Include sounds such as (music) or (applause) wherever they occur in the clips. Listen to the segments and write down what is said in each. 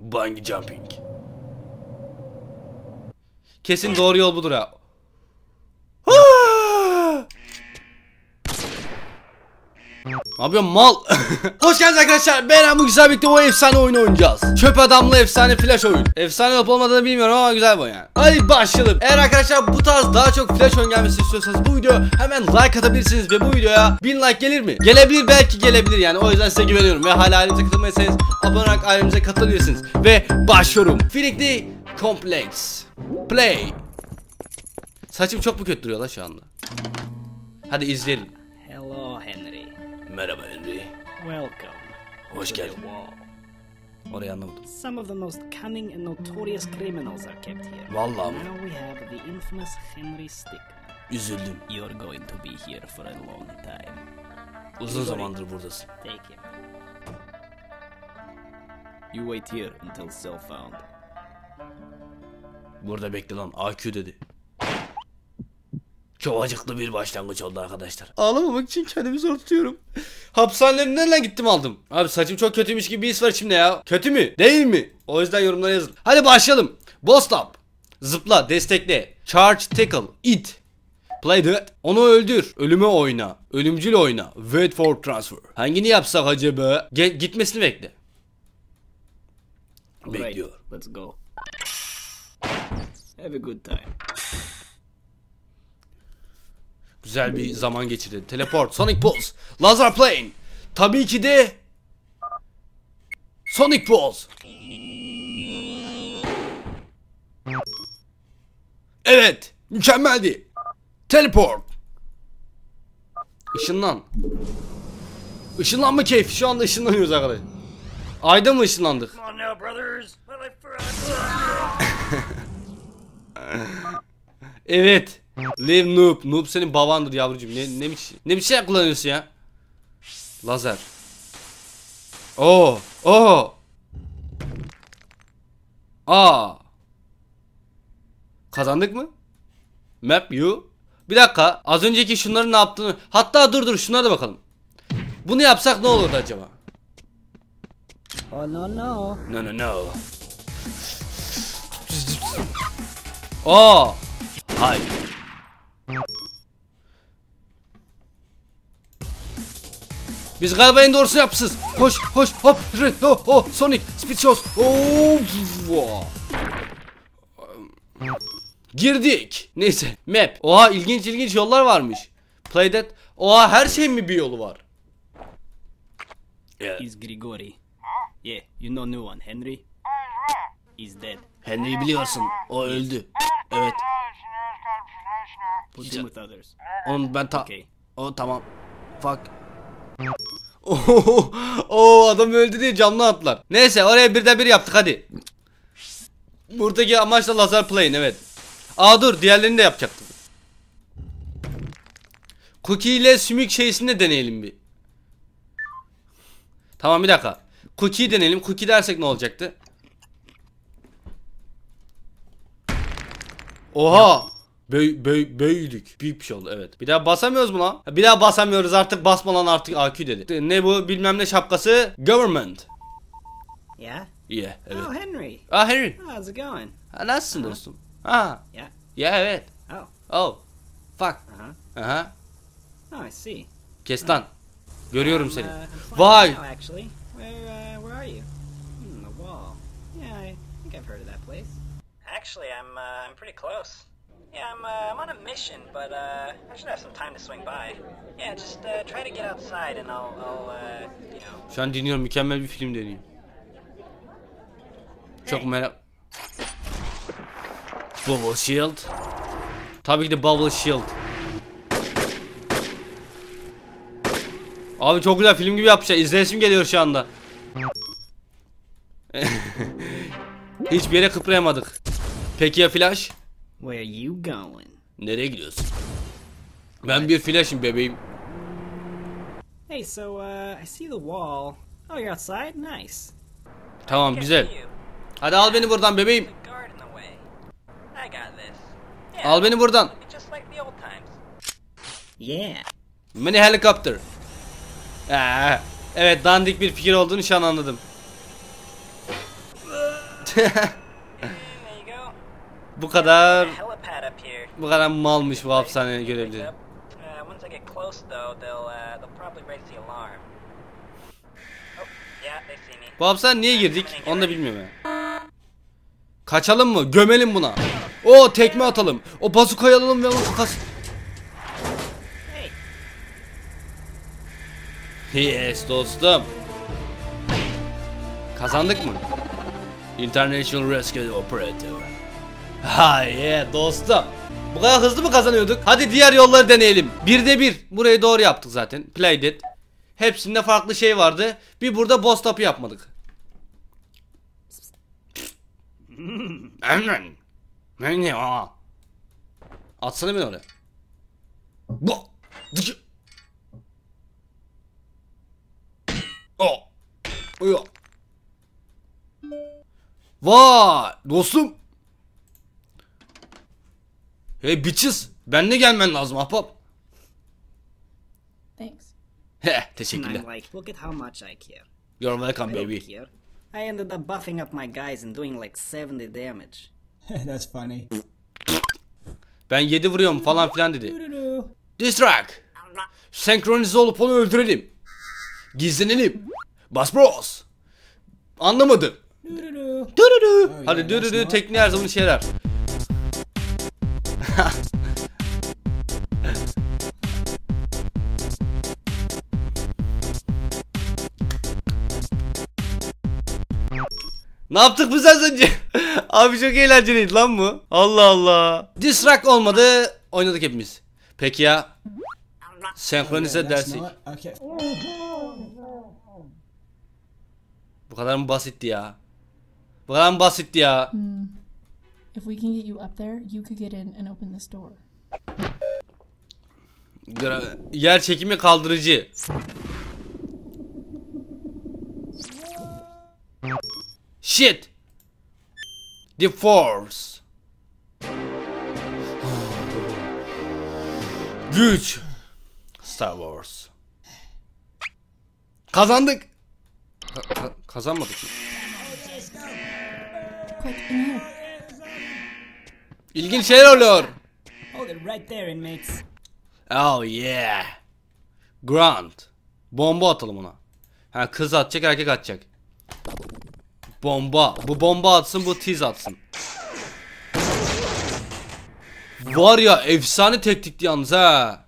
Bungee jumping. Kesin doğru yol budur ha. Ne yapıyorsun mal? (laughs) Hoş geldiniz arkadaşlar. Ben bu güzel birlikte o efsane oyunu oynayacağız. Çöp adamlı efsane flash oyun. Efsane olup olmadığını bilmiyorum ama güzel oyun yani. Hadi başlayalım. Eğer arkadaşlar bu tarz daha çok flash oyun gelmesini istiyorsanız bu video hemen like atabilirsiniz ve bu videoya 1000 like gelir mi? Gelebilir belki gelebilir yani. O yüzden size güveniyorum. Ve hala ailemize katılmayırsanız abone olarak ailemize katılabilirsiniz. Ve başlıyorum. Phoenix'li Complex. Play. Saçım çok mu kötü duruyor la şu anda? Hadi izleyelim. Hello, Henry. Merhaba Henry. Welcome. Hoş geldin. Orayı anlamadım. Some of the most cunning and notorious criminals are kept here. Vallahi mi? Now we have the infamous Henry Stickman. Üzüldüm. You're going to be here for a long time. Uzun zamandır buradasın. Take him. You wait here until cell found. Burada bekle lan AQ dedi. Çok acıklı bir başlangıç oldu arkadaşlar. Ağlamamak için kendimi zor tutuyorum. Hapishanelerin nereden gittim aldım. Abi saçım çok kötüymüş gibi bir his var içimde ya. Kötü mü? Değil mi? O yüzden yorumlara yazın. Hadi başlayalım. Boss stop. Zıpla, destekle. Charge, tackle, it. Play that. Onu öldür. Ölüme oyna. Ölümcül oyna. Wait for transfer. Hangini yapsak acaba? Ge- gitmesini bekle. Bekliyor. let's go. Have a good time. Güzel bir zaman geçirdi. Teleport, Sonic Pulse, Laser Plane. Tabii ki de Sonic Pulse. Evet, mükemmeldi. Teleport. Işınlan. Işınlanma keyfi. Şu anda ışınlanıyoruz arkadaşlar. Ayda mı ışınlandık? (laughs) Evet. Live noob. Noob senin babandır yavrucuğum. Ne ne biçim ne biçim kullanıyorsun ya? Lazer. Oo. Oo. Aa. Kazandık mı? Map you. Bir dakika. Az önceki şunların ne yaptığını. Hatta dur dur şunlara da bakalım. Bunu yapsak ne olurdu acaba? Oh no no. No no no. Aa. Hayır. Biz galiba en doğrusunu yapmışız. Koş koş hop oh, oh Sonic Speed Shows. Oh. Girdik. Neyse map. Oha ilginç ilginç yollar varmış. Play that. Oha her şeyin mi bir yolu var? Yeah. He's Grigori. Yeah, you know new one, Henry. He's dead. Henry'i biliyorsun. O öldü. Evet. Put him with others. Onun ben ta... Okay. O tamam. Fuck. Oo, adam öldü diye camdan attılar. Neyse oraya bir de bir yaptık hadi. Buradaki amaç da lazer plane evet. Aa dur diğerlerini de yapacaktık. Cookie ile sümük şeysini de deneyelim bir. Tamam bir dakika. Cookie deneyelim. Cookie dersek ne olacaktı? Oha! Böy, böy, büyüdük. Büyük bir şey oldu evet. Bir daha basamıyoruz mu lan? Bir daha basamıyoruz artık basma lan artık AQ dedi. Ne bu bilmem ne şapkası? Government. Yeah? Yeah evet. Oh, Henry. Ah Harry. How's it going? Ha, nasılsın dostum? Ha. Yeah? Ya evet. Oh, Oh. Fuck. uh-huh. Aha. Oh, I see. Kes lan. Görüyorum I'm, seni. uh, Vay. Now, actually. Where, uh, where are you? Hmm, the wall. Yeah, I think I've heard of that place. Actually, I'm uh, I'm pretty close. Yeah, I'm uh, I'm on a mission, but uh, I should have some time to swing by. Yeah, just uh, try to get outside, and I'll I'll uh, you know. Şu an dinliyorum mükemmel bir film deniyor. Çok merak. Bubble Shield. Tabii ki de Bubble Shield. Abi çok güzel film gibi yapmışlar. İzleyesim geliyor şu anda. (laughs) Hiçbir yere kıpırayamadık. Peki ya Flash? Where you going? Nereye gidiyorsun? Ben bir Flash'im bebeğim. Hey, so uh, I see the wall. Oh, you're outside. Nice. Tamam güzel. Hadi al beni buradan bebeğim. Al beni buradan. Yeah. Mini helicopter. Ee, evet dandik bir fikir olduğunu şu an anladım. (laughs) bu kadar bu kadar malmış bu hapishane Pick görevli. up. Uh, uh. Oh. Bu hapishane niye girdik? Onu da bilmiyorum ya. Kaçalım mı? Gömelim buna. O tekme atalım. O bazukayı alalım ve onun kafası. Yes dostum. Kazandık mı? International Rescue Operator. Ha yeah dostum. Bu kadar hızlı mı kazanıyorduk? Hadi diğer yolları deneyelim. Birde bir. Burayı doğru yaptık zaten. Played it. Hepsinde farklı şey vardı. Bir burada boss tapı yapmadık. Atsana beni oraya. Bu. Dışı. O. Uyo. Vay dostum. Hey bitches. Benle gelmen lazım ahbap. Thanks. Heh And teşekkürler. I'm like, look at how much I care. You're welcome I don't baby. care. I ended up buffing up my guys and doing like 70 damage. (laughs) That's funny. Ben 7 vuruyorum falan filan dedi. Distract. Senkronize olup onu öldürelim. Gizlenelim. Bas bros. Anlamadım. Dürürü. Hadi yeah, dürürü tekniği her zaman işe yarar. (laughs) Ne yaptık biz az önce? (laughs) Abi çok eğlenceliydi lan bu. Allah Allah. Distract olmadı. Oynadık hepimiz. Peki ya senkronize Okay. Bu kadar mı basitti ya? Bu kadar mı basitti ya? If we can get you up there, you could get in and open this door. Gra- Yer çekimi kaldırıcı. Shit. The Force. Güç. Star Wars. Kazandık. Ka- ka- kazanmadık? Quick, in here. İlginç şeyler oluyor. Hold it right there, inmates. Oh yeah. Grant. Bomba atalım ona. Ha kız atacak erkek atacak. Bomba. Bu bomba atsın bu tiz atsın. Var ya efsane teknikti yalnız ha.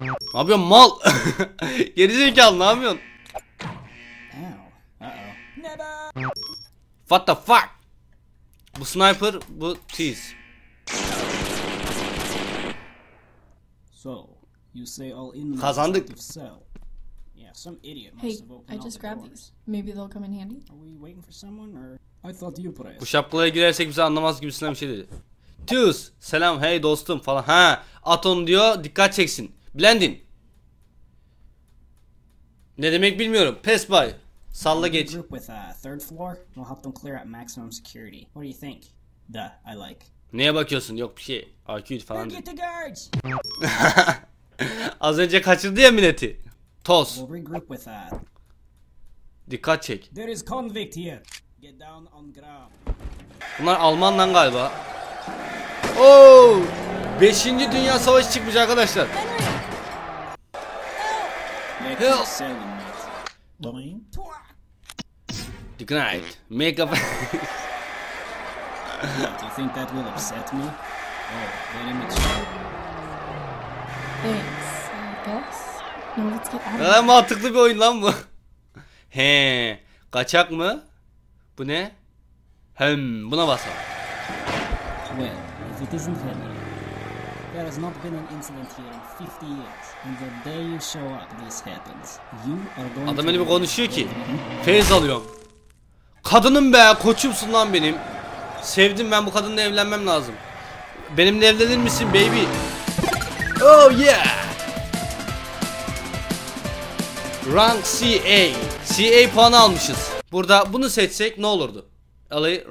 Ne yapıyorsun mal? (laughs) Gerizekalı ne yapıyorsun? What the fuck? Bu sniper, bu tiz. So, you say all inmates Kazandık. Yeah, some idiot must Hey, have opened I just the grabbed doors. these. Maybe they'll come in handy. Are we waiting for someone or I thought you put Bu şapkalara girersek bizi anlamaz gibisinden bir şey dedi. Tüz, selam, hey dostum falan. Ha, at onu diyor, dikkat çeksin. Blendin. Ne demek bilmiyorum. Pes bay. Salla geç. Group with uh, third floor. We'll help them clear out maximum security. What do you think? Duh, I like. Neye bakıyorsun? Yok bir şey. IQ falan. Get the guards. (laughs) Az önce kaçırdı ya milleti. Toz. We'll regroup with uh. Dikkat çek. There is convict here. Get down on ground. Bunlar Alman lan galiba. Oo! Beşinci Dünya Savaşı çıkmış arkadaşlar. Make Help. Boing. Ignite. Make up. (laughs) Do you think that will upset me? Oh, very much. Thanks, I guess. No, let's get out of here. mantıklı bir oyun lan bu. He, kaçak mı? Bu ne? Hem, buna basalım. Well, if it isn't Henry. There has not been an incident here in 50 years. And the day you show up, this happens. You are going Adam öyle bir konuşuyor ki. dead. Feyz alıyorum. Kadınım be, koçumsun lan benim. Sevdim ben bu kadınla evlenmem lazım. Benimle evlenir misin baby? Oh yeah. Rank CA. CA puanı almışız. Burada bunu seçsek ne olurdu? LA he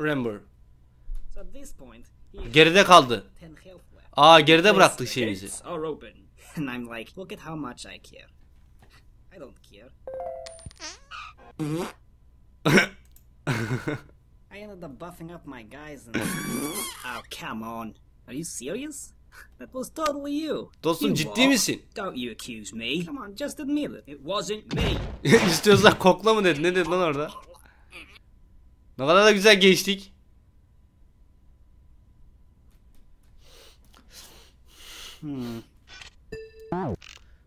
Geride kaldı. 10 health left. Aa geride bıraktık şeyimizi. are open. (laughs) And I'm like, look at how much I care. I don't care. (laughs) I ended up buffing up my guys and. (laughs) oh, come on. Are you serious? That was totally you. Dostum You ciddi are. misin? Don't you accuse me. Come on, just admit it. It wasn't me. İstiyorsan kokla mı dedi? Ne dedi lan orada? Ne kadar da güzel geçtik.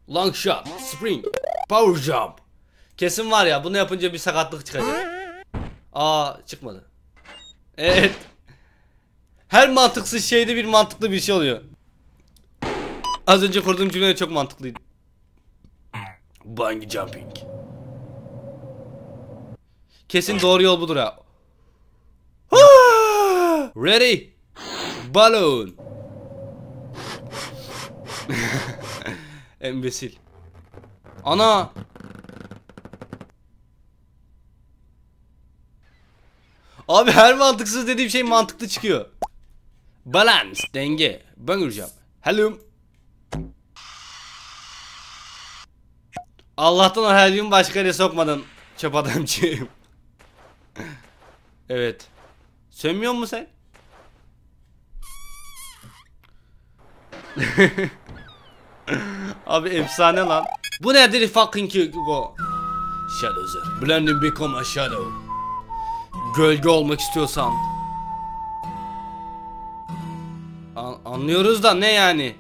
Long shot, spring, power jump. Kesin var ya bunu yapınca bir sakatlık çıkacak. Aa çıkmadı. Evet. Her mantıksız şeyde bir mantıklı bir şey oluyor. Az önce kurduğum cümle de çok mantıklıydı. Bungee jumping. Kesin doğru yol budur ha. Ready? Balloon. (laughs) Embesil. Ana. Abi her mantıksız dediğim şey mantıklı çıkıyor. Balance, denge, bungee jump. Hello. Allah'tan o helyumu başka yere sokmadın çöp adamcığım. (laughs) evet. Sönmüyor mu sen? (laughs) (laughs) Abi efsane lan. Bu nedir fucking go? Shadows'er. Blending become a shadow. Gölge olmak istiyorsan. An- anlıyoruz da ne yani?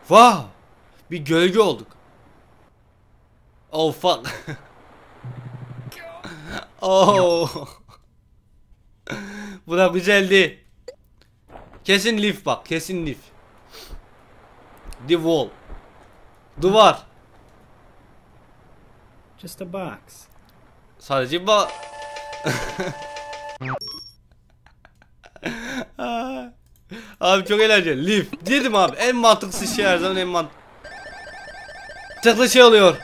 Wow. Bir gölge olduk. Oh fuck. (laughs) oh. (laughs) Bu da güzeldi. Kesin lif bak, kesin lif. The wall. Duvar. Just a box. Sadece ba (laughs) Abi çok eğlenceli. Lif. Dedim abi en mantıksız şey her zaman en mant Tıklı şey oluyor.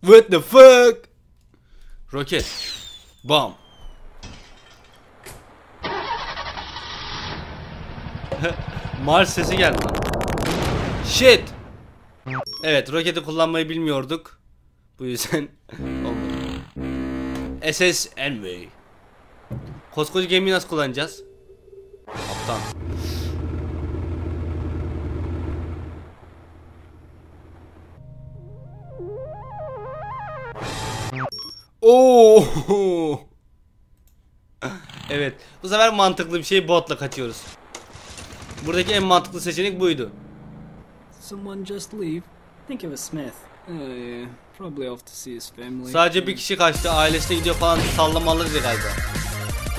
What the fuck? Roket. Bam. (laughs) Mars sesi geldi. Shit. Evet roketi kullanmayı bilmiyorduk. Bu yüzden (laughs) olmadı. SS Envy. Koskoca gemiyi nasıl kullanacağız? Kaptan. Oo. evet. Bu sefer mantıklı bir şey botla kaçıyoruz. Buradaki en mantıklı seçenek buydu. Someone just leave. Think of a Smith. Uh, yeah. Probably off to see his family. Sadece bir kişi kaçtı. Ailesine gidiyor falan sallamalıdır galiba.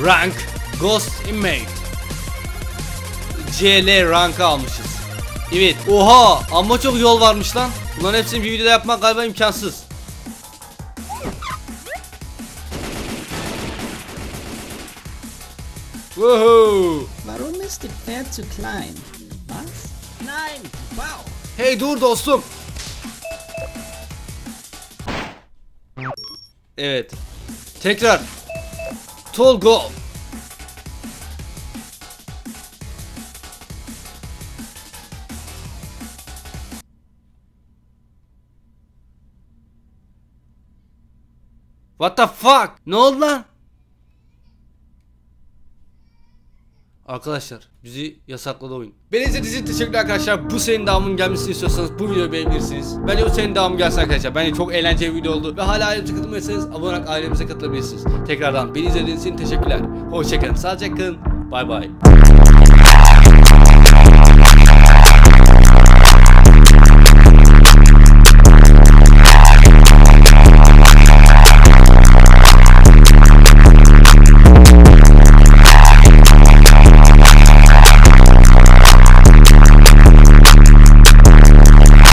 Rank Ghost Inmate. CL rankı almışız. Evet. Oha! Ama çok yol varmış lan. Bunların hepsini bir videoda yapmak galiba imkansız. Woohoo! Warum ist die Pferd zu klein? Was? Nine! Wow! Hey dur dostum. Evet. Tekrar. Tall go. What the fuck? Ne oldu lan? Arkadaşlar bizi yasakladı oyun. Beni izlediğiniz için teşekkürler arkadaşlar. Bu senin devamının gelmesini istiyorsanız bu videoyu beğenirsiniz. Bence bu senin devamı gelsin arkadaşlar. Bence çok eğlenceli bir video oldu. Ve hala ailemize katılmıyorsanız abone olarak ailemize katılabilirsiniz. Tekrardan beni izlediğiniz için teşekkürler. Hoşçakalın. Sağlıcakla kalın. Bay bay.